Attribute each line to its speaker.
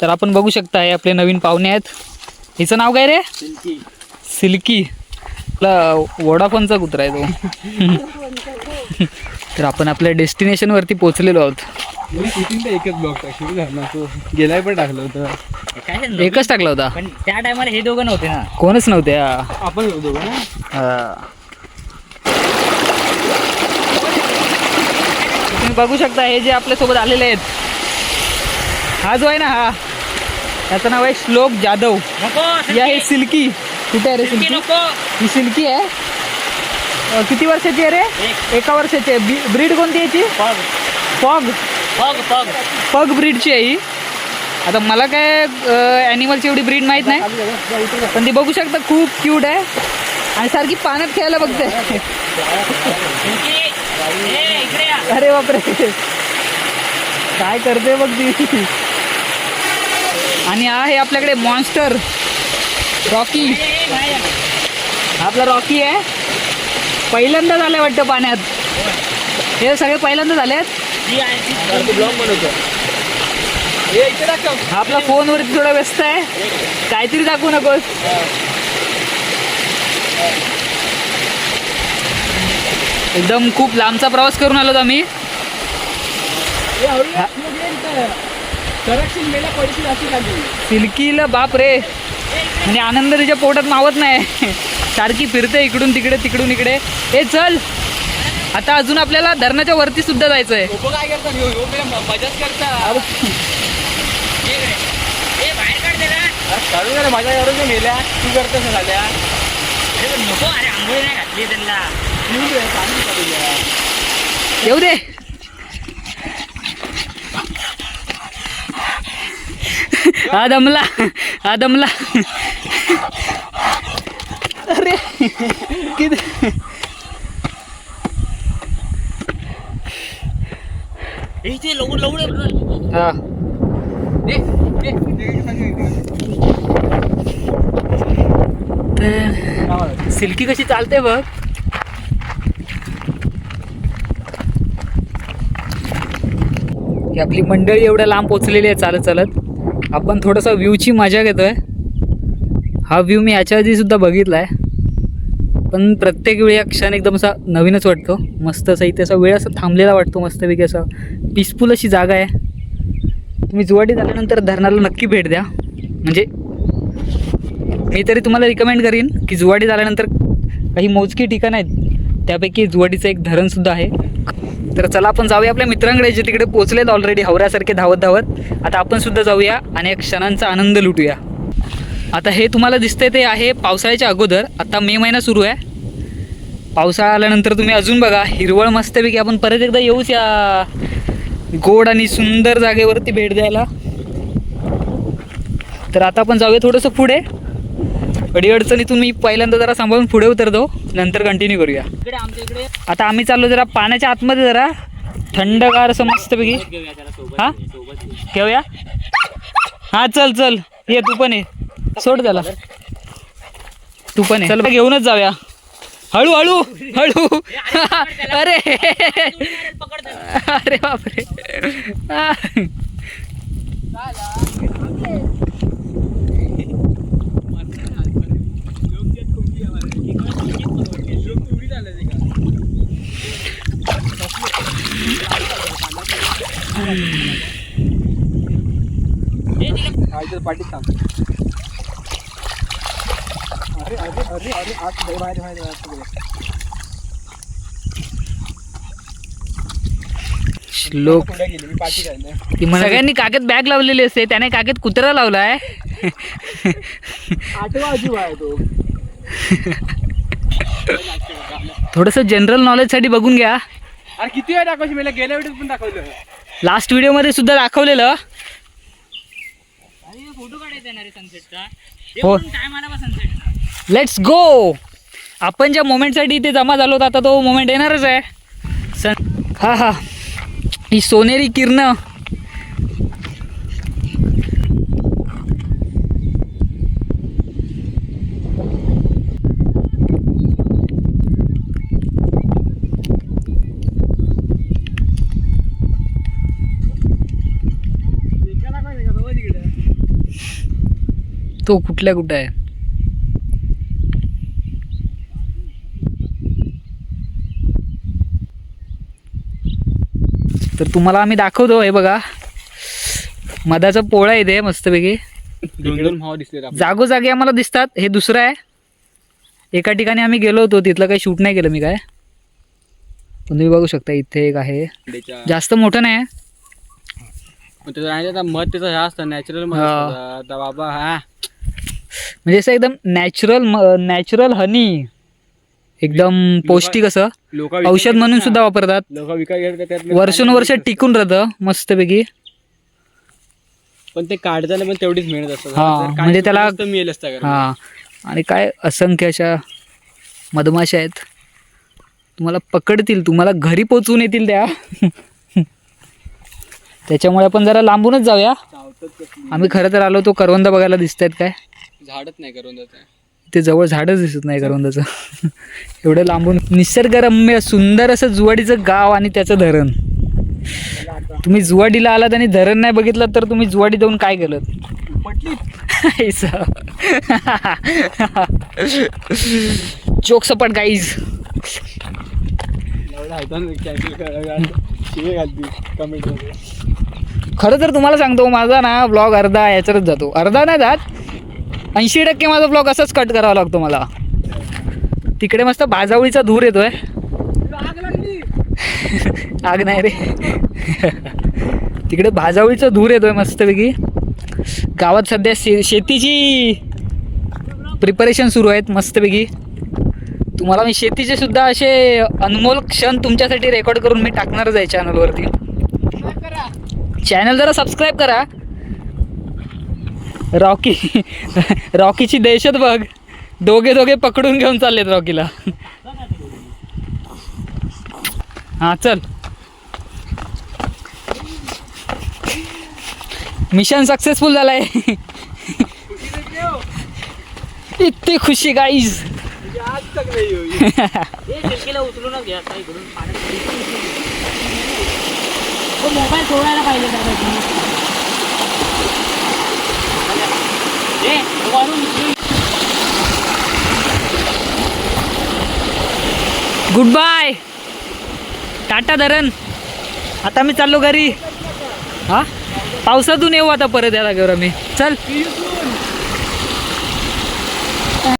Speaker 1: तर आपण बघू शकता हे आपले नवीन पाहुणे आहेत. हिचं नाव काय रे?
Speaker 2: सिल्की.
Speaker 1: सिल्की. आपला वोडाफोनचा कुत्रा आहे तो. तर आपण आपल्या डेस्टिनेशनवरती पोहोचलेलो आहोत.
Speaker 3: मी शूटिंग तर एकच ब्लॉग सुरू झाला तो गेलाय पण टाकलं होतं.
Speaker 2: काय?
Speaker 1: एकच टाकला होता.
Speaker 2: पण त्या टायमाला हे दोघं नव्हते ना.
Speaker 1: कोणच नव्हते हा.
Speaker 3: आपण होतो ना
Speaker 1: हा. तुम्ही बघू शकता हे जे आपल्यासोबत आलेले आहेत. हा जो आहे ना हा. याचं नाव आहे श्लोक जाधव. या हे सिल्की. कुठे आहे रे
Speaker 2: सिल्की
Speaker 1: ही सिल्की आहे? किती वर्षाची आहे रे?
Speaker 2: एक.
Speaker 1: वर्षाची आहे. ब्रीड कोणती याची?
Speaker 2: पग पग पग
Speaker 1: पग ब्रीडची आहे ही. आता मला काय ॲनिमलची एवढी ब्रीड माहीत नाही. पण ती बघू शकता खूप क्यूट आहे. आणि सारखी पाण्यात खेळायला बघते. अरे बापरे. काय करते बघ ती. आणि आहे आपल्याकडे मॉन्स्टर रॉकी आपला रॉकी आहे. पहिल्यांदा झालंय वाटतं पाण्यात. हे सगळे पहिल्यांदा झालेत? आपला फोनवरती थोडा व्यस्त आहे. काहीतरी दाखवू नकोस. एकदम खूप लांबचा प्रवास करून आलो आम्ही. सिल्कीला बाप रे. म्हणजे आनंद तिच्या पोटात मावत नाही. सारखी फिरते इकडून तिकडे तिकडून इकडे. ए चल. आता अजून आपल्याला धरणाच्या वरती सुद्धा जायचं आहे
Speaker 3: मेल्या. तू करतस झाल्या
Speaker 2: नको अरे आंघोळी नाही घातली त्यांना.
Speaker 3: येऊ दे,
Speaker 1: हा दमला हा दमला अरे किती
Speaker 2: ए, इथे लवकर लवकर
Speaker 1: हा सिल्की कशी चालते बघ की आपली मंडळी एवढ्या लांब पोचलेली आहे चालत चालत. आपण थोडंसं व्ह्यूची मजा घेतोय. हा व्ह्यू मी याच्या आधीसुद्धा बघितला आहे पण प्रत्येक वेळी हा क्षण एकदम असा नवीनच वाटतो. मस्त असा इथे असा वेळ असा थांबलेला वाटतो मस्तपैकी असा पीसफुल अशी जागा आहे. तुम्ही जुवाडी झाल्यानंतर धरणाला नक्की भेट द्या. म्हणजे मी तरी तुम्हाला रिकमेंड करीन की जुवाडी झाल्यानंतर काही मोजकी ठिकाणं आहेत. त्यापैकी जुवाडीचं एक धरणसुद्धा आहे. तर चला आपण जाऊया आपल्या मित्रांकडे जे तिकडे पोचलेत ऑलरेडी हवऱ्यासारखे धावत धावत. आता आपण सुद्धा जाऊया आणि एक क्षणांचा आनंद लुटूया. आता हे तुम्हाला दिसतंय ते आहे पावसाळ्याच्या अगोदर. आता मे महिना सुरू आहे. पावसाळा आल्यानंतर तुम्ही अजून बघा हिरवळ मस्तपैकी आपण परत एकदा येऊच या. गोड आणि सुंदर जागेवरती भेट द्यायला. तर आता आपण जाऊया थोडंसं पुढे. अडीअडचणीतून मी पहिल्यांदा जरा सांभाळून पुढे उतरतो नंतर कंटिन्यू करूया. आता आम्ही चाललो जरा पाण्याच्या आतमध्ये जरा. थंडगार असं मस्तपैकी. हा? घेऊया हा चल चल. ये तू पण ये. सोड त्याला. तू पण ये. चल घेऊनच जाऊया. हळू हळू हळू. अरे. अरे बापरे.
Speaker 3: पाठीत थांब. अरे अरे अरे अरे आत बाहेर बाहेर बाहेर बाहेर
Speaker 1: श्लोक.
Speaker 3: पुढे गेली मी पाठी राहिले
Speaker 1: सगळ्यांनी कागद बॅग लावलेली असते त्याने कागद कुत्रा लावलाय.
Speaker 3: आठवा अजीब आहे तो.
Speaker 1: थोडंसं जनरल नॉलेजसाठी बघून घ्या.
Speaker 3: अरे किती वेळ दाखवायची मला गेल्या वेळेस पण दाखवलं.
Speaker 1: लास्ट व्हिडिओमध्ये सुद्धा दाखवलेलं.
Speaker 2: फोटो काढायचा
Speaker 1: हो. लेट्स गो आपण ज्या मोमेंटसाठी इथे जमा झालो होतो आता तो मोमेंट येणारच आहे. सन हा हा. ही सोनेरी किरणं. तो कुठल्या कुठं आहे? तर तुम्हाला आम्ही दाखवतो हे बघा. मधाचा पोळा इथे मस्तपैकी. जागोजागी आम्हाला दिसतात हे दुसरं आहे. एका ठिकाणी आम्ही गेलो होतो तिथलं काही शूट नाही केलं मी काय. पण तुम्ही बघू शकता इथे एक आहे. जास्त मोठं नाही.
Speaker 3: मध त्याचं हा असतं नॅचरल बाबा हा.
Speaker 1: म्हणजे असं एकदम नॅचरल नॅचरल हनी एकदम पौष्टिक असं. औषध म्हणून सुद्धा वापरतात. वर्षानुवर्ष टिकून राहतं मस्तपैकी.
Speaker 3: पण ते काढताना पण तेवढीच मेहनत असतात
Speaker 1: हा, म्हणजे त्याला-
Speaker 3: मिळेल असतं.
Speaker 1: हां. आणि काय असंख्य अशा मधमाशा आहेत. तुम्हाला पकडतील तुम्हाला घरी पोचवून येतील त्या. त्याच्यामुळे आपण जरा लांबूनच जाऊया. आम्ही खरं तर आलो तो करवंद बघायला दिसत आहेत काय.
Speaker 3: झाडच नाही जात
Speaker 1: ते जवळ झाडच दिसत नाही करवंदाचं एवढं लांबून निसर्गरम्य सुंदर असं जुवाडीचं गाव आणि त्याचं धरण. तुम्ही जुवाडीला आलात आणि धरण नाही बघितलं तर तुम्ही जुवाडी जाऊन काय केलं? चोक सपाट गाईज. खरं तर तुम्हाला सांगतो माझा ना ब्लॉग अर्धा याच्यातच जातो. अर्धा नाही जात. ऐंशी टक्के माझा ब्लॉग असाच कट करावा लागतो मला. तिकडे मस्त बाजावळीचा धूर येतोय. आग नाही रे. तिकडे भाजावळीचा धूर येतोय मस्तपैकी. गावात सध्या शे शेतीची प्रिपरेशन सुरू आहेत मस्तपैकी. तुम्हाला मी शेतीचे सुद्धा असे अनमोल क्षण तुमच्यासाठी रेकॉर्ड करून मी टाकणारच आहे चॅनलवरती चॅनल जरा सबस्क्राईब करा. रॉकी रॉकीची दहशत बघ. दोघे दोघे पकडून घेऊन चाललेत रॉकीला. हां चल. मिशन सक्सेसफुल झालाय. इतकी खुशी गाईज
Speaker 2: मोबाईल सोडायला पाहिजे दादाजी वरून
Speaker 1: गुड बाय टाटा धरण आता मी चाललो घरी. हा? पावसातून येऊ आता परत या जागेवर आम्ही चल.